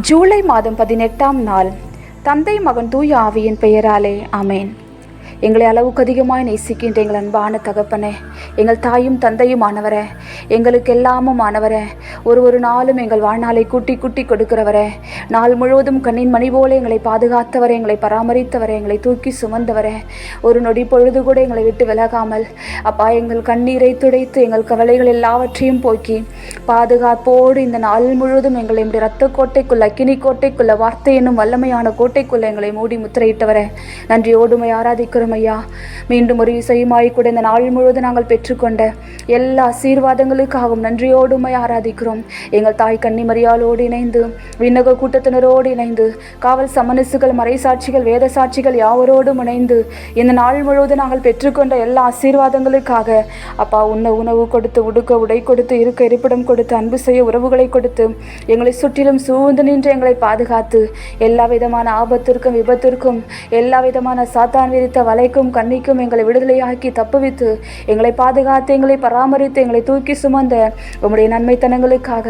ஜூலை மாதம் பதினெட்டாம் நாள். தந்தை மகன் தூய ஆவியின் பெயராலே அமேன் எங்களை அளவுக்கு அதிகமாய் நேசிக்கின்ற எங்கள் அன்பான தகப்பனே எங்கள் தாயும் தந்தையும் ஆனவரே எங்களுக்கு எல்லாமும் ஆனவரே ஒரு ஒரு நாளும் எங்கள் வாழ்நாளை கூட்டி கூட்டி கொடுக்கிறவரே நாள் முழுவதும் கண்ணின் மணி போல எங்களை பாதுகாத்தவரே எங்களை பராமரித்தவரே எங்களை தூக்கி சுமந்தவரே ஒரு நொடி பொழுது கூட எங்களை விட்டு விலகாமல் அப்பா எங்கள் கண்ணீரை துடைத்து எங்கள் கவலைகள் எல்லாவற்றையும் போக்கி பாதுகாப்போடு இந்த நாள் முழுவதும் எங்களை இப்படி ரத்த கோட்டைக்குள்ள அக்கினி கோட்டைக்குள்ள வார்த்தை என்னும் வல்லமையான கோட்டைக்குள்ள எங்களை மூடி முத்திரையிட்டவரே நன்றியோடுமை ஆராதிக்கிறோம் ஐயா. மீண்டும் ஒரு இசையுமாய் கூட இந்த நாள் முழுவதும் நாங்கள் பெற்றுக்கொண்ட எல்லா ஆசீர்வாதங்களுக்காகவும் நன்றியோடுமை ஆராதிக்கிறோம். எங்கள் தாய் கன்னிமரியாளோடு இணைந்து விண்ணக கூட்டத்தினரோடு இணைந்து காவல் சமனசுகள் மறைசாட்சிகள் வேத சாட்சிகள் யாவரோடும் இணைந்து இந்த நாள் முழுவதும் நாங்கள் பெற்றுக்கொண்ட எல்லா ஆசீர்வாதங்களுக்காக அப்பா உண்ண உணவு கொடுத்து உடுக்க உடை கொடுத்து இருக்க இருப்பிடம் கொடுத்து அன்பு செய்ய உறவுகளை கொடுத்து எங்களை சுற்றிலும் சூழ்ந்து நின்று எங்களை பாதுகாத்து எல்லா விதமான ஆபத்திற்கும் விபத்திற்கும் எல்லா விதமான சாத்தான் விரித்த வலைக்கும் கண்ணிக்கும் எங்களை விடுதலையாக்கி தப்புவித்து எங்களை பாதுகாத்து எங்களை பராமரித்து எங்களை தூக்கி சுமந்த உம்முடைய நன்மைத்தனங்களுக்காக.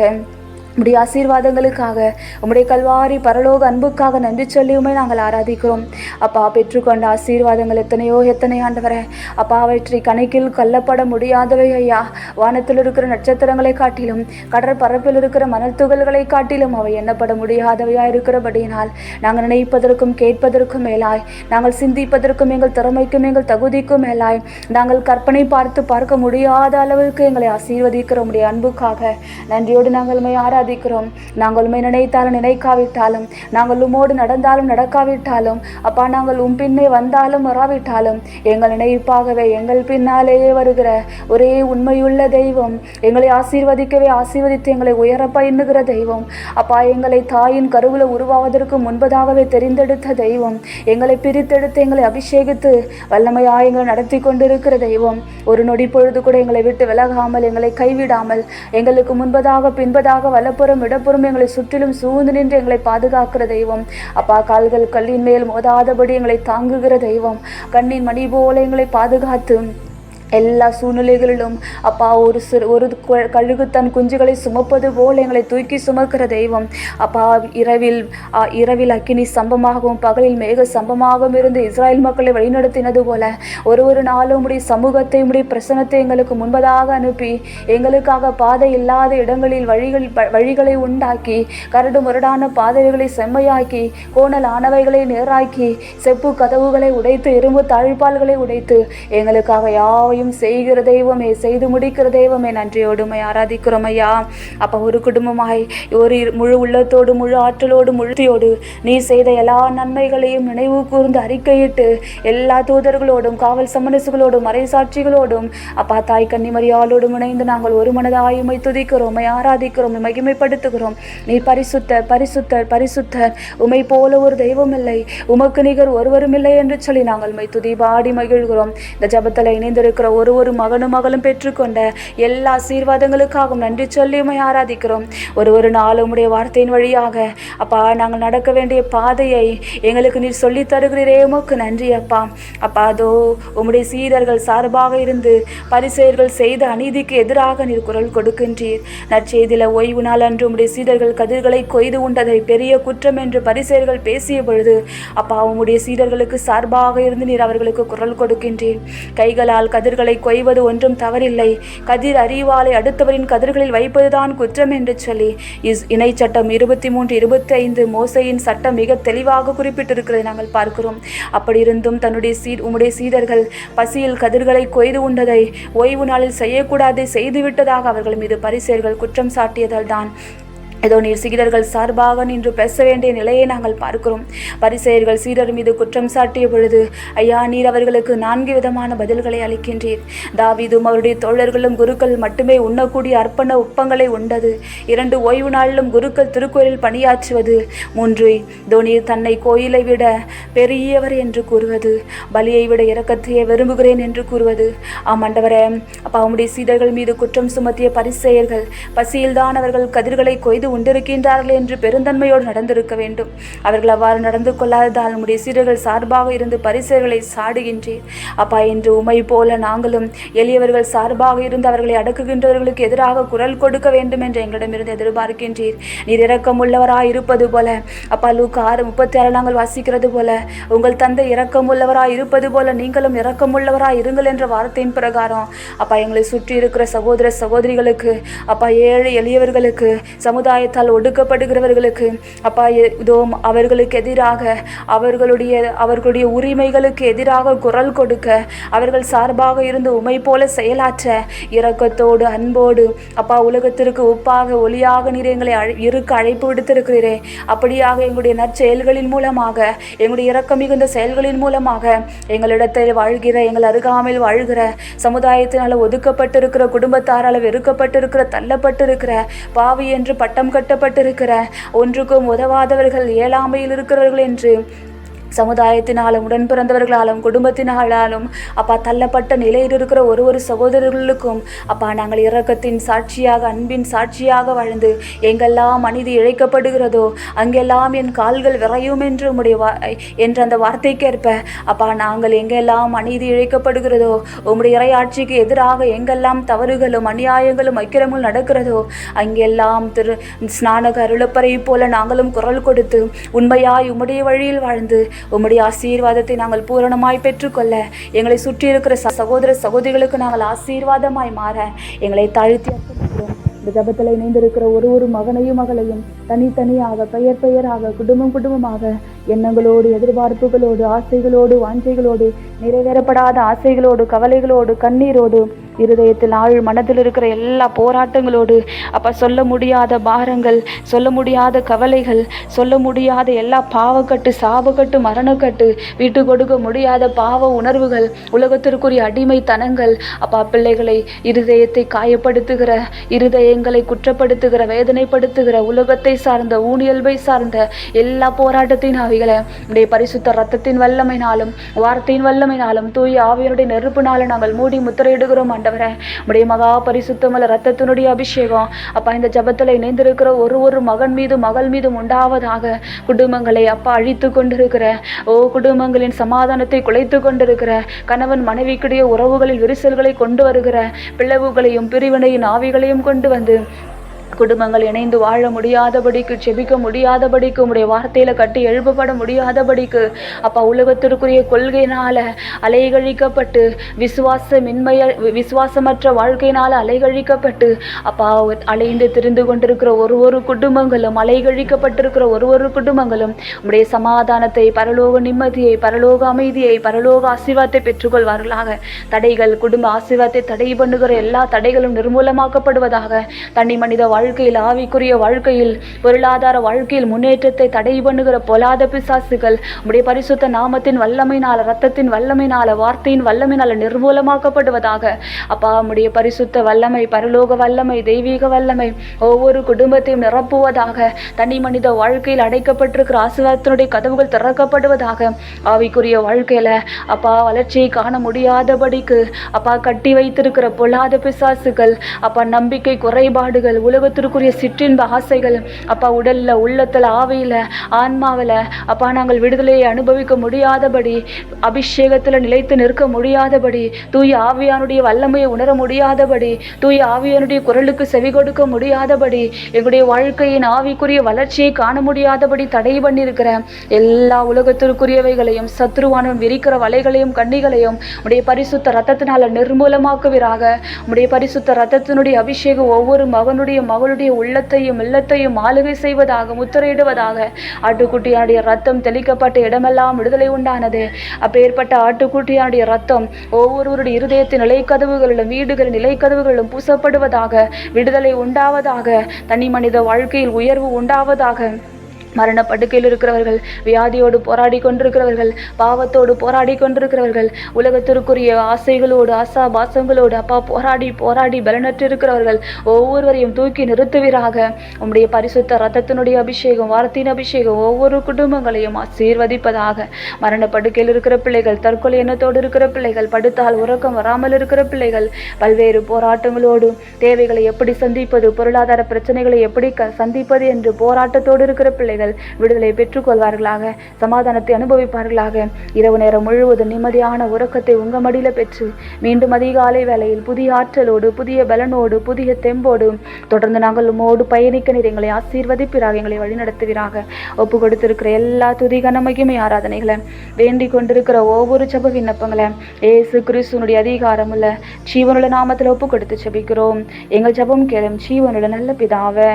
உம்முடைய ஆசீர்வாதங்களுக்காக உம்முடைய கல்வாரி பரலோக அன்புக்காக நன்றி சொல்லியுமே நாங்கள் ஆராதிக்கிறோம். அப்பா பெற்றுக்கொண்ட ஆசீர்வாதங்கள் எத்தனையோ எத்தனை ஆண்டவரை. அப்பா அவற்றை கணக்கில் கொல்லப்பட முடியாதவை ஐயா. வானத்தில் இருக்கிற நட்சத்திரங்களை காட்டிலும் கடற்பரப்பில் இருக்கிற மணல் துகள்களை காட்டிலும் அவை எண்ணப்பட முடியாதவையா இருக்கிறபடியினால் நாங்கள் நினைப்பதற்கும் கேட்பதற்கும் மேலாய் நாங்கள் சிந்திப்பதற்கும் எங்கள் திறமைக்கும் எங்கள் தகுதிக்கும் மேலாய் நாங்கள் கற்பனை பார்த்து பார்க்க முடியாத அளவுக்கு எங்களை ஆசீர்வதிக்கிற உடைய அன்புக்காக நன்றியோடு நாங்கள் உண்மை ஆராதிக்கிறோம். நாங்கள் உண்மை நினைத்தாலும் நினைக்காவிட்டாலும் நாங்கள் உம்மோடு நடந்தாலும் நடக்காவிட்டாலும் அப்பா நாங்கள் உன் பின்னே வந்தாலும் வராவிட்டாலும் எங்கள் நினைப்பாகவே எங்கள் பின்னாலேயே வருகிற ஒரே உண்மையுள்ள தெய்வம் எங்களை ஆசீர்வதிக்கவே ஆசீர்வதித்து எங்களை உயரப்ப எண்ணுகிற தெய்வம். அப்பா எங்களை தாயின் கருவில் உருவாவதற்கு முன்பதாகவே தெரிந்தெடுத்த தெய்வம் எங்களை பிரித்தெடுத்து எங்களை அபிஷேகித்து வல்லமையாக எங்களை நடத்தி கொண்டிருக்கிற தெய்வம். ஒரு நொடி பொழுது கூட எங்களை விட்டு விலகாமல் எங்களை கைவிடாமல் எங்களுக்கு முன்பதாக பின்பதாக வல்ல வலப்புறம் இடப்புறம் எங்களை சுற்றிலும் சூழ்ந்து நின்று எங்களை பாதுகாக்கிற தெய்வம். அப்பா கால்கள் கல்லின் மேல் மோதாதபடி எங்களை தாங்குகிற தெய்வம். கண்ணின் மணி போல எங்களை பாதுகாத்து எல்லா சூழ்நிலைகளிலும் அப்பா ஒரு சிறு ஒரு கு- கழுகு தன் குஞ்சுகளை சுமப்பது போல் எங்களை தூக்கி சுமக்கிற தெய்வம். அப்பா இரவில் ஆ, இரவில் அக்கினி சம்பமாகவும் பகலில் மேக சம்பமாகவும் இருந்து இஸ்ராயல் மக்களை வழிநடத்தினது போல ஒரு ஒரு நாளும் உடைய சமூகத்தை உடைய பிரசனத்தை எங்களுக்கு முன்பதாக அனுப்பி எங்களுக்காக பாதை இல்லாத இடங்களில் வழிகள் வழிகளை உண்டாக்கி கரடு முரடான பாதைகளை செம்மையாக்கி கோணல் ஆனவைகளை நேராக்கி செப்பு கதவுகளை உடைத்து இரும்பு தாழ்பால்களை உடைத்து எங்களுக்காக யாவையும் செய்கிற தெய்வமே செய்து முடிக்கிற தெய்வமே நன்றியோடுமை ஆராதிக்கிறோம் ஐயா. அப்போ ஒரு குடும்பமாய் ஒரு முழு உள்ளத்தோடு முழு ஆற்றலோடு முழுத்தியோடு நீ செய்த எல்லா நன்மைகளையும் நினைவு கூர்ந்து அறிக்கையிட்டு எல்லா தூதர்களோடும் காவல் சமரசுகளோடும் மறைசாட்சிகளோடும் அப்பா தாய் கன்னிமரியாளோடும் இணைந்து நாங்கள் ஒரு மனதாய் உம்மை துதிக்கிறோம் உம்மை ஆராதிக்கிறோம் மகிமைப்படுத்துகிறோம். நீ பரிசுத்தர் பரிசுத்தர் பரிசுத்தர் உமை போல ஒரு தெய்வம் இல்லை உமக்கு நிகர் ஒருவரும் இல்லை என்று சொல்லி நாங்கள் உம்மை துதி பாடி மகிழ்கிறோம். இந்த ஜபத்தில் இணைந்திருக்கிறோம். ஒரு ஒரு மகனும் மகளும் பெற்றுக்கொண்ட எல்லா ஆசீர்வாதங்களுக்காகவும் நன்றி சொல்லி உம்மை ஆராதிக்கிறோம். ஒரு ஒரு நாள் உம்முடைய வார்த்தையின் வழியாக அப்பா நாங்கள் நடக்க வேண்டிய பாதையை எங்களுக்கு நீர் சொல்லித் தருகிறீரே உமக்கு நன்றி அப்பா. அப்பா அதோ உம்முடைய சீடர்கள் சார்பாக இருந்து பரிசெயர்கள் செய்த அநீதிக்கு எதிராக நீர் குரல் கொடுக்கின்றீர். நற்செய்தியில் ஓய்வு நாள் அன்று உம்முடைய சீடர்கள் கதிர்களை கொய்து உண்டதை பெரிய குற்றம் என்று பரிசெயர்கள் பேசிய பொழுது அப்பா உம்முடைய சீடர்களுக்கு சார்பாக இருந்து நீர் அவர்களுக்கு குரல் கொடுக்கின்றீர். கைகளால் கதிர்கள் கொய்வது ஒன்றும் தவறில்லை. கதிர் அறிவாலை அடுத்தவரின் கதிர்களில் வைப்பதுதான் குற்றம் என்று சொல்லி இஸ் இணை சட்டம் இருபத்தி மூன்று இருபத்தி ஐந்து மோசையின் சட்டம் மிக தெளிவாக குறிப்பிட்டிருக்கிறதை நாங்கள் பார்க்கிறோம். அப்படி இருந்தும் தன்னுடைய சீ உம்முடைய சீடர்கள் பசியில் கதிர்களை கொய்து உண்டதை ஓய்வு நாளில் செய்யக்கூடாதை செய்துவிட்டதாக அவர்கள் மீது பரிசேர்கள் குற்றம் சாட்டியதால் தான் ஏதோ நீர் சீடர்கள் சார்பாக நின்று பேச வேண்டிய நிலையை நாங்கள் பார்க்கிறோம். பரிசெயர்கள் சீடர் மீது குற்றம் சாட்டிய பொழுது ஐயா நீர் அவர்களுக்கு நான்கு விதமான பதில்களை அளிக்கின்றீர். தாவிதும் அவருடைய தோழர்களும் குருக்கள் மட்டுமே உண்ணக்கூடிய அர்ப்பண உப்பங்களை உண்டது. இரண்டு ஓய்வு நாளிலும் குருக்கள் திருக்கோயிலில் பணியாற்றுவது. மூன்று தோனீர் தன்னை கோயிலை விட பெரியவர் என்று கூறுவது. பலியை விட இறக்கத்தையே விரும்புகிறேன் என்று கூறுவது. ஆமாண்டவரே அப்பா உம்முடைய சீடர்கள் மீது குற்றம் சுமத்திய பரிசெயர்கள் பசியில்தான் அவர்கள் கதிர்களை கொய்து உண்டிருக்கின்றார்கள் என்று பெருந்தன்மையோடு நடந்திருக்க வேண்டும். அவர்கள் அவ்வாறு நடந்து கொள்ளாததால் நம்முடைய சீடர்கள் சார்பாக இருந்து பரிசுகளை சாடுகின்றேன் அப்பா என்று உமை போல நாங்களும் எளியவர்கள் சார்பாக இருந்து அவர்களை அடக்குகின்றவர்களுக்கு எதிராக குரல் கொடுக்க வேண்டும் என்று எங்களிடமிருந்து எதிர்பார்க்கின்றீர். நீர் இரக்கமுள்ளவராய் இருப்பது போல அப்பா லூக்கு ஆறு முப்பத்தி ஆறு நாங்கள் வாசிக்கிறது போல உங்கள் தந்தை இரக்கமுள்ளவராய் இருப்பது போல நீங்களும் இரக்கமுள்ளவராய் இருங்கள் என்ற வார்த்தையின் பிரகாரம் அப்பா எங்களை சுற்றி இருக்கிற சகோதர சகோதரிகளுக்கு அப்பா ஏழை எளியவர்களுக்கு சமுதாய அபாயத்தால் ஒடுக்கப்படுகிறவர்களுக்கு அப்பா எ- இதோ அவர்களுக்கு எதிராக அவர்களுடைய அவர்களுடைய உரிமைகளுக்கு எதிராக குரல் கொடுக்க அவர்கள் சார்பாக இருந்து உமை போல செயலாற்ற இரக்கத்தோடு அன்போடு அப்பா உலகத்திற்கு உப்பாக ஒளியாக நீர் எங்களை அழை- இருக்க அழைப்பு விடுத்திருக்கிறீரே. அப்படியாக எங்களுடைய நற்செயல்களின் மூலமாக எங்களுடைய இரக்கம் மிகுந்த செயல்களின் மூலமாக எங்களிடத்தில் வாழ்கிற எங்கள் அருகாமையில் வாழ்கிற சமுதாயத்தினால் ஒதுக்கப்பட்டிருக்கிற குடும்பத்தாரால் வெறுக்கப்பட்டிருக்கிற தள்ளப்பட்டிருக்கிற பாவி என்று பட்டம் கட்டப்பட்டிருக்கிற. ஒன்றுக்கும் உதவாதவர்கள் இயலாமையில் இருக்கிறவர்கள் என்று சமுதாயத்தினாலும் உடன் பிறந்தவர்களாலும் குடும்பத்தினாலும் அப்பா தள்ளப்பட்ட நிலையில் இருக்கிற ஒரு ஒரு சகோதரர்களுக்கும் அப்பா நாங்கள் இரக்கத்தின் சாட்சியாக அன்பின் சாட்சியாக வாழ்ந்து எங்கெல்லாம் மனிதி இழைக்கப்படுகிறதோ அங்கெல்லாம் என் கால்கள் விரையும் என்று உம்முடைய என்ற அந்த வார்த்தைக்கேற்ப அப்பா நாங்கள் எங்கெல்லாம் அநீதி இழைக்கப்படுகிறதோ உம்முடைய இறையாட்சிக்கு எதிராக எங்கெல்லாம் தவறுகளும் அநியாயங்களும் அக்கிரமும் நடக்கிறதோ அங்கெல்லாம் திரு ஸ்நானக அருளப்பறை போல நாங்களும் குரல் கொடுத்து உண்மையாய் உம்முடைய வழியில் வாழ்ந்து உம்முடைய ஆசீர்வாதத்தை நாங்கள் பூரணமாய் பெற்றுக்கொள்ள எங்களை சுற்றி இருக்கிற ச- சகோதர சகோதரிகளுக்கு நாங்கள் ஆசீர்வாதமாய் மாற எங்களை தாழ்த்தி அர்ப்பணிக்கிறோம். இந்த ஜபத்தில் இணைந்திருக்கிற ஒரு ஒரு மகனையும் மகளையும் தனித்தனியாக பெயர் பெயராக குடும்பம் குடும்பமாக எண்ணங்களோடு எதிர்பார்ப்புகளோடு ஆசைகளோடு வாஞ்சைகளோடு நிறைவேறப்படாத ஆசைகளோடு கவலைகளோடு கண்ணீரோடு இருதயத்தில் ஆழ் மனதில் இருக்கிற எல்லா போராட்டங்களோடு அப்போ சொல்ல முடியாத பாரங்கள் சொல்ல முடியாத கவலைகள் சொல்ல முடியாத எல்லா பாவக்கட்டு சாபக்கட்டு மரணக்கட்டு விட்டு கொடுக்க முடியாத பாவ உணர்வுகள் உலகத்திற்குரிய அடிமைத்தனங்கள். அப்பா பிள்ளைகளை இருதயத்தை காயப்படுத்துகிற இருதயங்களை குற்றப்படுத்துகிற வேதனைப்படுத்துகிற உலகத்தை சார்ந்த ஊனியல்பை சார்ந்த எல்லா போராட்டத்தின் அவைகளை உடைய பரிசுத்த ரத்தத்தின் வல்லமைனாலும் வார்த்தையின் வல்லமைனாலும் தூய ஆவியனுடைய நெருப்புனாலும் நாங்கள் மூடி முத்திரையிடுகிறோம் ஆண்டவரே. உடைய மகா பரிசுத்தமல ரத்தத்தினுடைய அபிஷேகம். அப்பா இந்த ஜபத்தில் இணைந்திருக்கிற ஒரு ஒரு மகன் மீது மகள் மீதும் உண்டாவதாக குடும்பங்களை அப்பா அழித்து கொண்டிருக்கிற. ஓ குடும்பங்களின் சமாதானத்தை குலைத்து கொண்டிருக்கிற. கணவன் மனைவிக்குடைய உறவுகளில் விரிசல்களை கொண்டு வருகிற. பிளவுகளையும் பிரிவினையின் ஆவிகளையும் கொண்டு வந்து குடும்பங்கள் இணைந்து வாழ முடியாதபடிக்கு செபிக்க முடியாதபடிக்கு உடைய வார்த்தையில கட்டி எழுப்பப்பட முடியாதபடிக்கு அப்பா உலகத்திற்குரிய கொள்கையினால அலைகழிக்கப்பட்டு விசுவாசமின்மைய விசுவாசமற்ற வாழ்க்கையினால அலைகழிக்கப்பட்டு அப்பா அலைந்து திரிந்து கொண்டிருக்கிற ஒரு ஒரு குடும்பங்களும் அலைகழிக்கப்பட்டிருக்கிற ஒரு ஒரு குடும்பங்களும் உடைய சமாதானத்தை பரலோக நிம்மதியை பரலோக அமைதியை பரலோக ஆசீர்வாதத்தை பெற்றுக்கொள்வார்களாக. தடைகள் குடும்ப ஆசீர்வாதத்தை தடை பண்ணுகிற எல்லா தடைகளும் நிர்மூலமாக்கப்படுவதாக தனி மனித வாழ் வாழ்க்கையில் ஆவிக்குரிய வாழ்க்கையில் பொருளாதார வாழ்க்கையில் முன்னேற்றத்தை தடை பண்ணுகிற பொல்லாத பிசாசுகள் உடைய பரிசுத்த நாமத்தின் வல்லமைனால ரத்தத்தின் வல்லமைனால வார்த்தையின் வல்லமைனால நிர்மூலமாக்கப்படுவதாக. அப்பா உடைய பரிசுத்த வல்லமை பரலோக வல்லமை தெய்வீக வல்லமை ஒவ்வொரு குடும்பத்தையும் நிரப்புவதாக தனி மனித வாழ்க்கையில் அடைக்கப்பட்டிருக்கிற ஆசீர்வாதத்தினுடைய கதவுகள் திறக்கப்படுவதாக ஆவிக்குரிய வாழ்க்கையில அப்பா வளர்ச்சியை காண முடியாதபடிக்கு அப்பா கட்டி வைத்திருக்கிற பொல்லாத பிசாசுகள் அப்பா நம்பிக்கை குறைபாடுகள் கர்த்தருக்குரிய சிற்றின்ப ஆசைகள் அப்பா உடல்ல உள்ளத்துல ஆவியில் ஆன்மாவில அப்பா நாங்கள் விடுதலையை அனுபவிக்க முடியாதபடி அபிஷேகத்துல நிலைத்து நிற்க முடியாதபடி தூய ஆவியானுடைய வல்லமையை உணர முடியாதபடி தூய ஆவியானுடைய குரலுக்கு செவி கொடுக்க முடியாதபடி எங்களுடைய வாழ்க்கையின் ஆவிக்குரிய வளர்ச்சியை காண முடியாதபடி தடை பண்ணியிருக்கிற எல்லா உலகத்திற்குரியவைகளையும் சத்ருவானவன் விரிக்கிற வலைகளையும் கண்ணிகளையும் உடைய பரிசுத்த ரத்தத்தினால நிர்மூலமாக்குவீராக. உடைய பரிசுத்த ரத்தத்தினுடைய அபிஷேகம் ஒவ்வொரு மகனுடைய அவளுடைய உள்ளத்தையும் இல்லத்தையும் ஆளுகை செய்வதாக முத்திரையிடுவதாக. ஆட்டுக்குட்டியானுடைய ரத்தம் தெளிக்கப்பட்ட இடமெல்லாம் விடுதலை உண்டானது. அப்பேற்பட்ட ஆட்டுக்குட்டியானுடைய ரத்தம் ஒவ்வொருவருடைய இருதயத்தின் நிலைக்கதவுகளிலும் வீடுகளின் நிலைக்கதவுகளிலும் பூசப்படுவதாக விடுதலை உண்டாவதாக தனி மனித வாழ்க்கையில் உயர்வு உண்டாவதாக. மரண படுக்கையில் இருக்கிறவர்கள் வியாதியோடு போராடி கொண்டிருக்கிறவர்கள் பாவத்தோடு போராடி கொண்டிருக்கிறவர்கள் உலகத்திற்குரிய ஆசைகளோடு ஆசா பாசங்களோடு அப்பா போராடி போராடி பலனற்று இருக்கிறவர்கள் ஒவ்வொருவரையும் தூக்கி நிறுத்துவீராக. உம்முடைய பரிசுத்த ரத்தத்தினுடைய அபிஷேகம் வார்த்தையின் அபிஷேகம் ஒவ்வொரு குடும்பங்களையும் ஆசீர்வதிப்பதாக. மரண படுக்கையில் இருக்கிற பிள்ளைகள் தற்கொலை எண்ணத்தோடு இருக்கிற பிள்ளைகள் படுத்தால் உறக்கம் வராமல் இருக்கிற பிள்ளைகள் பல்வேறு போராட்டங்களோடு தேவைகளை எப்படி சந்திப்பது பொருளாதார பிரச்சனைகளை எப்படி க சந்திப்பது என்று போராட்டத்தோடு இருக்கிற பிள்ளைகள் விடுதலை பெற்றுக்கொள்வார்களாக சமாதானத்தை அனுபவிப்பார்களாக. இரவு நேரம் முழுவதும் நிம்மதியான உறக்கத்தை உங்க மடியில பெற்று மீண்டும் அதிகாலை வேளையில் புதிய ஆற்றலோடு புதிய பலனோடு புதிய தெம்போடு தொடர்ந்து நாங்கள் உமோடு பயணிக்க நீர் எங்களை ஆசீர்வதிப்பீராக எங்களை வழிநடத்துவீராக. ஒப்பு கொடுத்திருக்கிற எல்லா துதி கனமகிமை ஆராதனைகளை வேண்டிக் கொண்டிருக்கிற ஒவ்வொரு ஜப விண்ணப்பங்களை ஏசு கிறிஸ்துனுடைய அதிகாரமுள்ள ஜீவனுள்ள நாமத்தில் ஒப்பு கொடுத்து ஜபிக்கிறோம். எங்கள் ஜெபம் கேளும் ஜீவனுள்ள நல்ல பிதாவே.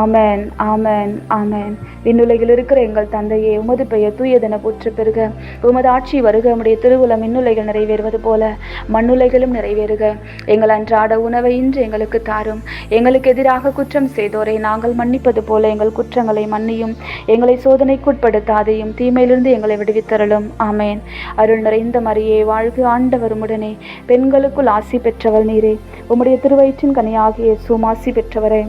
ஆமேன் ஆமேன் ஆமேன். விண்ணுலகில் இருக்கிற எங்கள் தந்தையே உமது பெயர் தூயதென போற்று பெறுக உமது ஆட்சி வருக உடைய திருவுளம் மின்னுலைகள் நிறைவேறுவது போல. மண்ணுலைகளும் நிறைவேறுக. எங்கள் அன்றாட உணவை இன்று எங்களுக்கு தாரும். எங்களுக்கு எதிராக குற்றம் செய்தோரை நாங்கள் மன்னிப்பது போல எங்கள் குற்றங்களை மன்னியும். எங்களை சோதனைக்குட்படுத்தாதையும் தீமையிலிருந்து எங்களை விடுவித்தரலும் ஆமேன். அருள் நிறைந்த மரியே வாழ்க ஆண்டவருமுடனே. உடனே பெண்களுக்குள் ஆசி பெற்றவள் நீரே. உம்முடைய திருவயிற்றின் கனியாகிய சுமாசி பெற்றவரே.